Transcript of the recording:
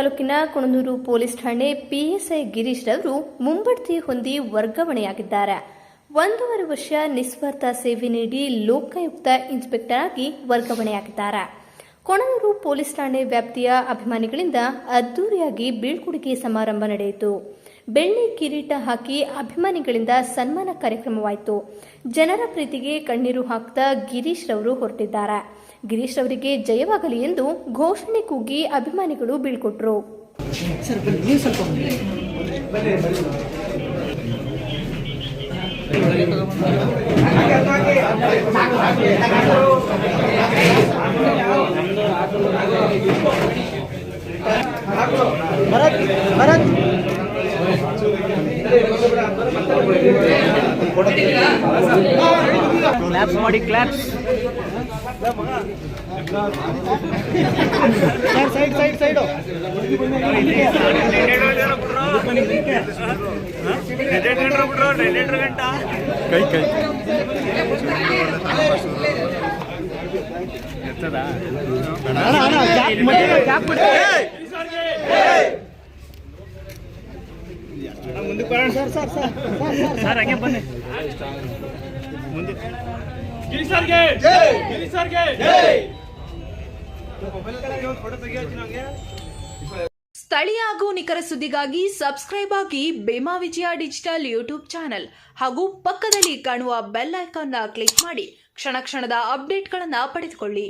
ತಾಲೂಕಿನ ಕುಣನೂರು ಪೊಲೀಸ್ ಠಾಣೆ ಪಿಎಸ್ಐ ಗಿರೀಶ್ ರವರು ಮುಂಬಡ್ತಿ ಹೊಂದಿ ವರ್ಗಾವಣೆಯಾಗಿದ್ದಾರೆ. ಒಂದೂವರೆ ವರ್ಷ ನಿಸ್ವಾರ್ಥ ಸೇವೆ ನೀಡಿ ಲೋಕಾಯುಕ್ತ ಇನ್ಸ್ಪೆಕ್ಟರ್ ಆಗಿ ವರ್ಗಾವಣೆಯಾಗಿದ್ದಾರೆ. ಕೊಣನೂರು ಪೊಲೀಸ್ ಠಾಣೆ ವ್ಯಾಪ್ತಿಯ ಅಭಿಮಾನಿಗಳಿಂದ ಅದ್ದೂರಿಯಾಗಿ ಬೀಳ್ಕೊಡುಗೆ ಸಮಾರಂಭ ನಡೆಯಿತು. ಬೆಳ್ಳಿ ಕಿರೀಟ ಹಾಕಿ ಅಭಿಮಾನಿಗಳಿಂದ ಸನ್ಮಾನ ಕಾರ್ಯಕ್ರಮವಾಯಿತು. ಜನರ ಪ್ರೀತಿಗೆ ಕಣ್ಣೀರು ಹಾಕ್ತಾ ಗಿರೀಶ್ ರವರು ಹೊರಟಿದ್ದಾರೆ. ಗಿರೀಶ್ ಅವರಿಗೆ ಜಯವಾಗಲಿ ಎಂದು ಘೋಷಣೆ ಕೂಗಿ ಅಭಿಮಾನಿಗಳು ಬೀಳ್ಕೊಟ್ರು ಸರ್ ಬನ್ನಿ ನೀವು ಸ್ವಲ್ಪ ಬನ್ನಿ ಭರತ್ ಭರತ್ ಕ್ಲಾಪ್ಸ್ ಮಾಡಿ ಕ್ಲಾಪ್ಸ್ ಸೈಡ್ ಸೈಡ್ ಸೈಡು ಕೈ ಕೈ ಅಣ್ಣ ಸ್ಥಳೀಯ ಹಾಗೂ ನಿಖರ ಸುದ್ದಿಗಾಗಿ ಸಬ್ಸ್ಕ್ರೈಬ್ ಆಗಿ ಬೇಮಾ ವಿಜಯ ಡಿಜಿಟಲ್ ಯೂಟ್ಯೂಬ್ ಚಾನೆಲ್ ಹಾಗೂ ಪಕ್ಕದಲ್ಲಿ ಕಾಣುವ ಬೆಲ್ ಐಕಾನ್ ಕ್ಲಿಕ್ ಮಾಡಿ ಕ್ಷಣ ಕ್ಷಣದ ಅಪ್ಡೇಟ್ಗಳನ್ನು ಪಡೆದುಕೊಳ್ಳಿ.